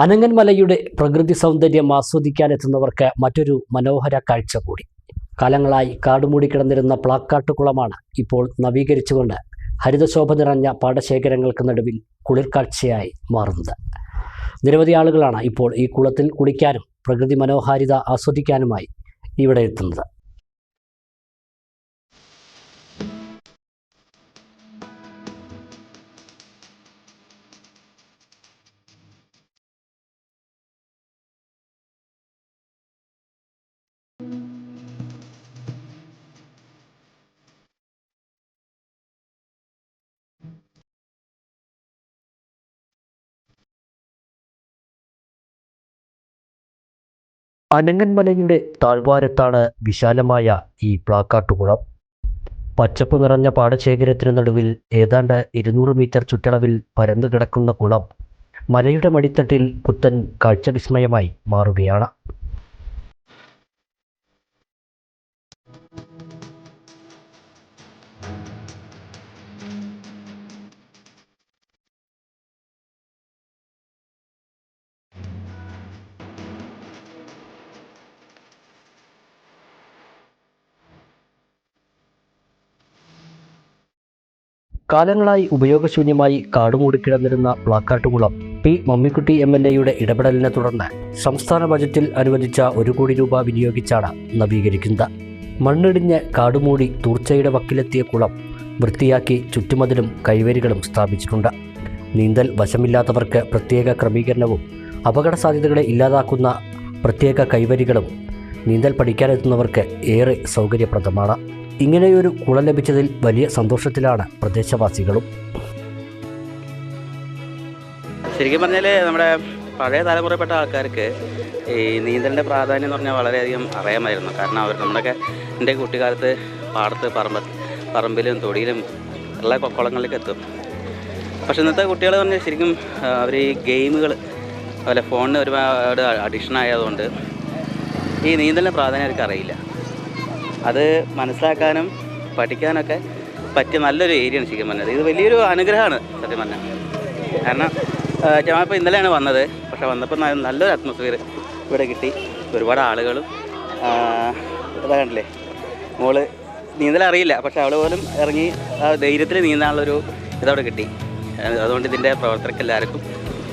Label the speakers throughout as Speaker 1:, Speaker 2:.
Speaker 1: അനങ്ങൻമലയുടെ പ്രകൃതി സൗന്ദര്യം ആസ്വദിക്കാൻ എത്തുന്നവർക്ക് മറ്റൊരു മനോഹര കാഴ്ച കൂടി. കാലങ്ങളായി കാടുമൂടി കിടന്നിരുന്ന പ്ലാക്കാട്ടുകുളമാണ് ഇപ്പോൾ നവീകരിച്ചുകൊണ്ട് ഹരിതശോഭ നിറഞ്ഞ പാടശേഖരങ്ങൾക്ക് നടുവിൽ കുളിർക്കാഴ്ചയായി മാറുന്നത്. നിരവധി ആളുകളാണ് ഇപ്പോൾ ഈ കുളത്തിൽ കുളിക്കാനും പ്രകൃതി മനോഹാരിത ആസ്വദിക്കാനുമായി ഇവിടെ എത്തുന്നത്. അനങ്ങൻമലയുടെ താഴ്വാരത്താണ് വിശാലമായ ഈ പ്ലാക്കാട്ടുകുളം. പച്ചപ്പ് നിറഞ്ഞ പാടശേഖരത്തിന് നടുവിൽ ഏതാണ്ട് ഇരുന്നൂറ് മീറ്റർ ചുറ്റളവിൽ പരന്നു കിടക്കുന്ന കുളം. മലയുടെ മടിത്തട്ടിൽ പുത്തൻ കാഴ്ചവിസ്മയമായി മാറുകയാണ്. കാലങ്ങളായി ഉപയോഗശൂന്യമായി കാടുമൂടി കിടന്നിരുന്ന Plakkattukulam P Mammikutty M L എയുടെ ഇടപെടലിനെ തുടർന്ന് സംസ്ഥാന ബജറ്റിൽ അനുവദിച്ച ഒരു കോടി രൂപ വിനിയോഗിച്ചാണ് നവീകരിക്കുന്നത്. മണ്ണിടിഞ്ഞ് കാടുമൂടി തൂർച്ചയുടെ വക്കിലെത്തിയ കുളം വൃത്തിയാക്കി ചുറ്റുമതിലും കൈവരികളും സ്ഥാപിച്ചിട്ടുണ്ട്. നീന്തൽ വശമില്ലാത്തവർക്ക് പ്രത്യേക ക്രമീകരണവും അപകട സാധ്യതകളെ ഇല്ലാതാക്കുന്ന പ്രത്യേക കൈവരികളും നീന്തൽ പഠിക്കാനെത്തുന്നവർക്ക് ഏറെ സൗകര്യപ്രദമാണ്. ഇങ്ങനെയൊരു കുള ലഭിച്ചതിൽ വലിയ സന്തോഷത്തിലാണ് പ്രദേശവാസികളും.
Speaker 2: ശരിക്കും പറഞ്ഞാൽ നമ്മുടെ പഴയ തലമുറയിൽപ്പെട്ട ആൾക്കാർക്ക് ഈ നീന്തലിന്റെ പ്രാധാന്യം എന്ന് പറഞ്ഞാൽ വളരെയധികം അറിയാമായിരുന്നു. കാരണം അവർ നമ്മുടെയൊക്കെ എന്റെ കുട്ടിക്കാലത്ത് പാടത്ത് പറമ്പ പറമ്പിലും തൊടിയിലും എല്ലാ കുളങ്ങളിലേക്ക് എത്തും. പക്ഷേ ഇന്നത്തെ കുട്ടികൾ പറഞ്ഞാൽ ശരിക്കും അവർ ഈ ഗെയിമുകൾ അതുപോലെ ഫോണിന് ഒരുപാട് അഡിക്ഷൻ ആയതുകൊണ്ട് ഈ നീന്തലിന്റെ പ്രാധാന്യം അവർക്ക് അറിയില്ല. അത് മനസ്സിലാക്കാനും പഠിക്കാനൊക്കെ പറ്റിയ നല്ലൊരു ഏരിയയാണ് ശരിക്കും പറഞ്ഞത്. ഇത് വലിയൊരു അനുഗ്രഹമാണ് സത്യം പറഞ്ഞാൽ കാരണം ഞാനിപ്പോൾ ഇന്നലെയാണ് വന്നത്. പക്ഷേ വന്നപ്പോൾ നല്ലൊരു അറ്റ്മോസ്ഫിയർ ഇവിടെ കിട്ടി. ഒരുപാട് ആളുകളും അതാ കണ്ടില്ലേ? മോൾ നീന്തൽ അറിയില്ല. പക്ഷെ അവൾ പോലും ഇറങ്ങി ധൈര്യത്തിൽ നീന്താനുള്ളൊരു ഇതവിടെ കിട്ടി. അതുകൊണ്ട് ഇതിന്റെ പ്രവർത്തകർക്ക് എല്ലാവർക്കും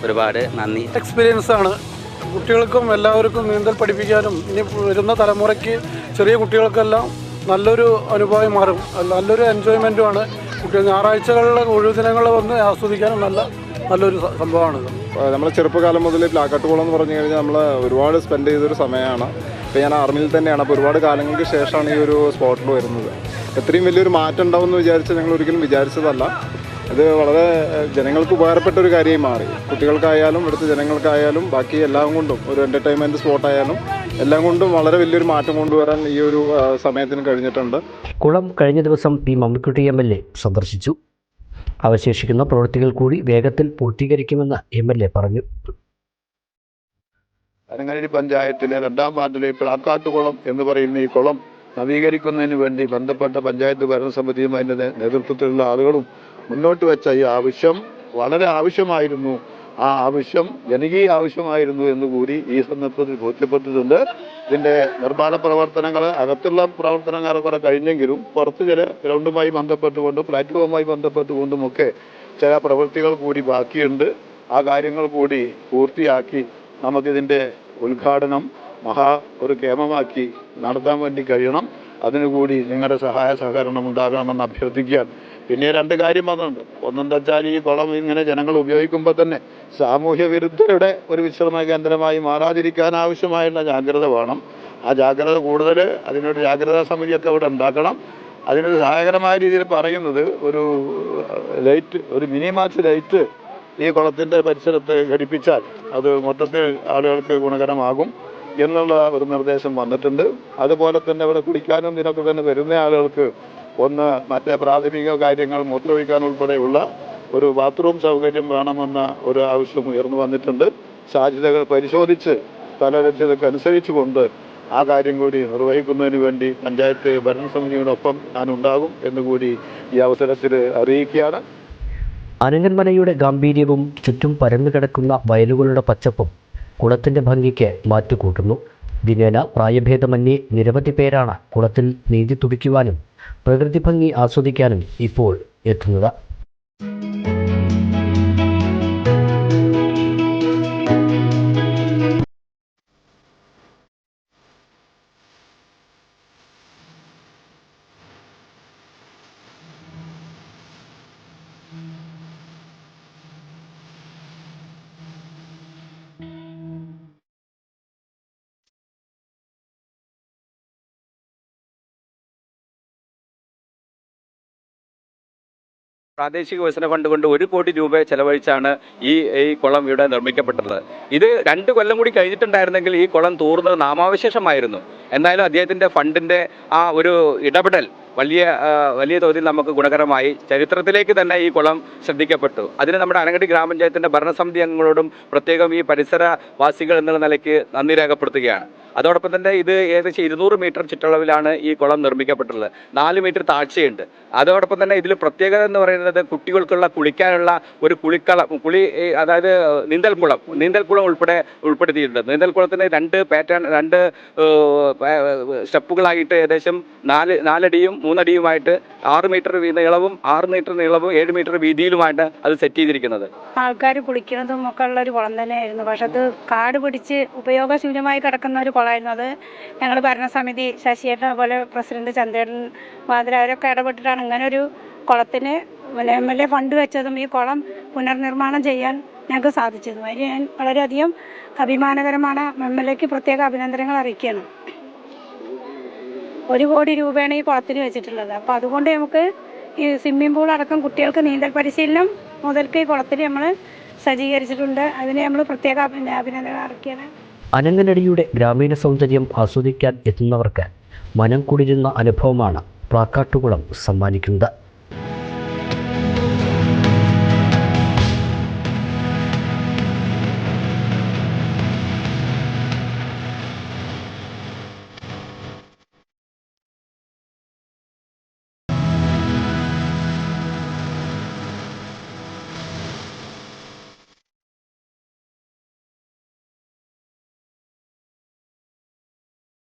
Speaker 2: ഒരുപാട് നന്ദി.
Speaker 3: എക്സ്പീരിയൻസ് ആണ്. കുട്ടികൾക്കും എല്ലാവർക്കും നീന്തൽ പഠിപ്പിക്കാനും ഇനി വരുന്ന തലമുറയ്ക്ക് ചെറിയ കുട്ടികൾക്കെല്ലാം നല്ലൊരു അനുഭവം മാറും. നല്ലൊരു എൻജോയ്മെന്റുമാണ് കുട്ടികൾ ഞായറാഴ്ചകളിലെ ഒഴിവ് ദിനങ്ങൾ വന്ന് ആസ്വദിക്കാനും നല്ല നല്ലൊരു സംഭവമാണ്
Speaker 4: നമ്മൾ ചെറുപ്പകാലം മുതൽ പ്ലാക്കാട്ടുകുളം എന്ന് പറഞ്ഞു കഴിഞ്ഞാൽ നമ്മൾ ഒരുപാട് സ്പെൻഡ് ചെയ്തൊരു സമയമാണ്. ഇപ്പോൾ ഞാൻ ആർമിയിൽ തന്നെയാണ്. അപ്പോൾ ഒരുപാട് കാലങ്ങൾക്ക് ശേഷമാണ് ഈ ഒരു സ്പോട്ടിൽ വരുന്നത്. എത്രയും വലിയൊരു മാറ്റം ഉണ്ടാവുമെന്ന് വിചാരിച്ച് ഞങ്ങൾ ഒരിക്കലും വിചാരിച്ചതല്ല. ഇത് വളരെ ജനങ്ങൾക്ക് ഉപകാരപ്പെട്ട ഒരു കാര്യമായി മാറി. കുട്ടികൾക്കായാലും ഇവിടുത്തെ ജനങ്ങൾക്കായാലും ബാക്കി എല്ലാം കൊണ്ടും ഒരു എന്റർടൈൻമെന്റ് സ്പോട്ടായാലും എല്ലാം കൊണ്ടും വളരെ വലിയൊരു മാറ്റം കൊണ്ടുവരാൻ ഈ ഒരു സമയത്തിന് കഴിഞ്ഞിട്ടുണ്ട്.
Speaker 1: കുളം കഴിഞ്ഞ ദിവസം P. Mammikutty M L A സന്ദർശിച്ചു. അവശേഷിക്കുന്ന പ്രവൃത്തികൾ കൂടി വേഗത്തിൽ പൂർത്തീകരിക്കുമെന്ന് എം എൽ എ പറഞ്ഞു.
Speaker 5: അരങ്ങനേരി പഞ്ചായത്തിലെ രണ്ടാം വാർഡിലെ പ്ലാക്കാട്ടുകുളം എന്ന് പറയുന്ന ഈ കുളം നവീകരിക്കുന്നതിന് വേണ്ടി ബന്ധപ്പെട്ട പഞ്ചായത്ത് ഭരണസമിതിയും അതിന്റെ നേതൃത്വത്തിലുള്ള ആളുകളും മുന്നോട്ട് വെച്ച ഈ ആവശ്യം വളരെ ആവശ്യമായിരുന്നു. ആ ആവശ്യം ജനകീയ ആവശ്യമായിരുന്നു എന്ന് കൂടി ഈ സന്ദർഭത്തിൽ ബോധ്യപ്പെട്ടിട്ടുണ്ട്. ഇതിന്റെ നിർമ്മാണ പ്രവർത്തനങ്ങൾ അകത്തുള്ള പ്രവർത്തനങ്ങൾ കുറെ കഴിഞ്ഞെങ്കിലും പുറത്ത് ചില ഗ്രൗണ്ടുമായി ബന്ധപ്പെട്ടുകൊണ്ടും പ്ലാറ്റ്ഫോമുമായി ബന്ധപ്പെട്ടുകൊണ്ടുമൊക്കെ ചില പ്രവൃത്തികൾ കൂടി ബാക്കിയുണ്ട്. ആ കാര്യങ്ങൾ കൂടി പൂർത്തിയാക്കി നമുക്കിതിന്റെ ഉദ്ഘാടനം മഹാ ഒരു കേമമാക്കി നടത്താൻ വേണ്ടി കഴിയണം. അതിനുകൂടി നിങ്ങളുടെ സഹായ സഹകരണം ഉണ്ടാകണമെന്ന് അഭ്യർത്ഥിക്കാൻ പിന്നെ രണ്ട് കാര്യം വന്നുണ്ട് ഒന്നെന്താ വെച്ചാൽ ഈ കുളം ഇങ്ങനെ ജനങ്ങൾ ഉപയോഗിക്കുമ്പോൾ തന്നെ സാമൂഹ്യ വിരുദ്ധരുടെ ഒരു വിശ്രമ കേന്ദ്രമായി മാറാതിരിക്കാൻ ആവശ്യമായുള്ള ജാഗ്രത വേണം. ആ ജാഗ്രത കൂടുതൽ അതിനൊരു ജാഗ്രതാ സമിതിയൊക്കെ ഇവിടെ ഉണ്ടാക്കണം. അതിനൊരു സഹായകരമായ രീതിയിൽ പറയുന്നത് ഒരു ലൈറ്റ് ഒരു മിനിമാച്ച് ലൈറ്റ് ഈ കുളത്തിന്റെ പരിസരത്ത് ഘടിപ്പിച്ചാൽ അത് മൊത്തത്തിൽ ആളുകൾക്ക് ഗുണകരമാകും എന്നുള്ള ഒരു നിർദ്ദേശം വന്നിട്ടുണ്ട്. അതുപോലെ തന്നെ ഇവിടെ കുടിക്കാനും ഇതിനൊക്കെ തന്നെ വരുന്ന ആളുകൾക്ക് ഒന്ന് മറ്റേ പ്രാഥമിക കാര്യങ്ങൾ മൂത്രമൊഴിക്കാൻ ഉൾപ്പെടെയുള്ള ഒരു ബാത്റൂം സൗകര്യം വേണമെന്ന ഒരു ആവശ്യം ഉയർന്നു വന്നിട്ടുണ്ട്. സാധ്യതകൾ പരിശോധിച്ച് സ്ഥലലഭ്യതയ്ക്ക് അനുസരിച്ച് കൊണ്ട് ആ കാര്യം കൂടി നിർവഹിക്കുന്നതിന് വേണ്ടി പഞ്ചായത്ത് ഭരണസമിതിയോടൊപ്പം ഞാൻ ഉണ്ടാകും എന്നുകൂടി ഈ അവസരത്തിൽ അറിയിക്കുകയാണ്.
Speaker 1: അനങ്ങന്മനയുടെ ഗാംഭീര്യവും ചുറ്റും പരന്നു കിടക്കുന്ന വയലുകളുടെ പച്ചപ്പും കുളത്തിന്റെ ഭംഗിക്ക് മാറ്റുകൂട്ടുന്നു. ദിനേന പ്രായഭേദമന്യേ നിരവധി പേരാണ് കുളത്തിൽ നീന്തി തുടിക്കുവാനും പ്രകൃതി ഭംഗി ആസ്വദിക്കാനും ഇപ്പോൾ എത്തുന്നത്.
Speaker 6: പ്രാദേശിക വികസന ഫണ്ട് കൊണ്ട് ഒരു കോടി രൂപ ചെലവഴിച്ചാണ് ഈ ഈ കുളം ഇവിടെ നിർമ്മിക്കപ്പെട്ടത്. ഇത് രണ്ട് കൊല്ലം കൂടി കഴിഞ്ഞിട്ടുണ്ടായിരുന്നെങ്കിൽ ഈ കുളം തൂർന്നത് നാമാവശേഷമായിരുന്നു. എന്തായാലും അദ്ദേഹത്തിന്റെ ഫണ്ടിന്റെ ആ ഒരു ഇടപെടൽ വലിയ വലിയ തോതിൽ നമുക്ക് ഗുണകരമായി ചരിത്രത്തിലേക്ക് തന്നെ ഈ കുളം ശ്രദ്ധിക്കപ്പെട്ടു. അതിന് നമ്മുടെ അനങ്ങടി ഗ്രാമപഞ്ചായത്തിന്റെ ഭരണസമിതി അംഗങ്ങളോടും പ്രത്യേകം ഈ പരിസരവാസികൾ എന്നുള്ള നിലയ്ക്ക് നന്ദി രേഖപ്പെടുത്തുകയാണ്. അതോടൊപ്പം തന്നെ ഇത് ഏകദേശം ഇരുന്നൂറ് മീറ്റർ ചുറ്റളവിലാണ് ഈ കുളം നിർമ്മിക്കപ്പെട്ടുള്ളത് നാല് മീറ്റർ താഴ്ചയുണ്ട്. അതോടൊപ്പം തന്നെ ഇതിൽ പ്രത്യേകത എന്ന് പറയുന്നത് കുട്ടികൾക്കുള്ള കുളിക്കാനുള്ള ഒരു കുളിക്കളം കുളി അതായത് നീന്തൽക്കുളം നീന്തൽക്കുളം ഉൾപ്പെടെ ഉൾപ്പെടുത്തിയിട്ടുണ്ട്. നീന്തൽക്കുളത്തിന് രണ്ട് പാറ്റേൺ രണ്ട് സ്റ്റെപ്പുകളായിട്ട് ഏകദേശം നാല് നാലടിയും മൂന്നടിയുമായിട്ട് ആറ് മീറ്റർ നീളവും ആറ് മീറ്റർ നീളവും ഏഴ് മീറ്റർ വീതിയിലുമായിട്ട് അത് സെറ്റ് ചെയ്തിരിക്കുന്നത്.
Speaker 7: ആൾക്കാർ കുളിക്കുന്നതും ഒക്കെ ഉള്ള ഒരു കുളം തന്നെയായിരുന്നു. പക്ഷെ അത് കാട് പിടിച്ച് ഉപയോഗശൂന്യമായി കിടക്കുന്ന ഒരു കുളമായിരുന്നു അത് ഞങ്ങൾ ഭരണസമിതി ശശിയേട്ടൻ പോലെ പ്രസിഡന്റ് ചന്ദ്രേട്ടൻ മാതിരി അവരൊക്കെ ഇടപെട്ടിട്ടാണ് ഇങ്ങനെ ഒരു കുളത്തിന് എം എൽ എ ഫണ്ട് വെച്ചതും ഈ കുളം പുനർനിർമ്മാണം ചെയ്യാൻ ഞങ്ങൾക്ക് സാധിച്ചതും. അതിന് ഞാൻ വളരെയധികം അഭിമാനകരമാണ് എം എൽ എക്ക് പ്രത്യേക അഭിനന്ദനങ്ങൾ അറിയിക്കുകയാണ്. ഒരു കോടി രൂപയാണ് ഈ കുളത്തിന് വെച്ചിട്ടുള്ളത്. അപ്പോൾ അതുകൊണ്ട് നമുക്ക് ഈ സ്വിമ്മിംഗ് പൂൾ അടക്കം കുട്ടികൾക്ക് നീന്തൽ പരിശീലനം മുതൽക്ക് ഈ കുളത്തിൽ നമ്മൾ സജ്ജീകരിച്ചിട്ടുണ്ട്. അതിനെ നമ്മൾ പ്രത്യേക അഭിനന്ദനം അറിയിക്കുകയാണ്.
Speaker 1: അനങ്ങനടിയുടെ ഗ്രാമീണ സൗന്ദര്യം ആസ്വദിക്കാൻ എത്തുന്നവർക്ക് മനം കുളിരുന്ന അനുഭവമാണ് പ്ലാക്കാട്ടുകുളം സമ്മാനിക്കുന്നത്.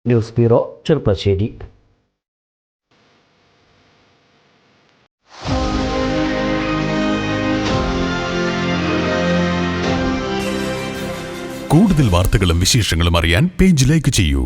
Speaker 1: News bureau Cheruppassery.
Speaker 8: കൂടുതൽ വാർത്തകളും വിശേഷങ്ങളും അറിയാൻ പേജ് ലൈക്ക് ചെയ്യൂ.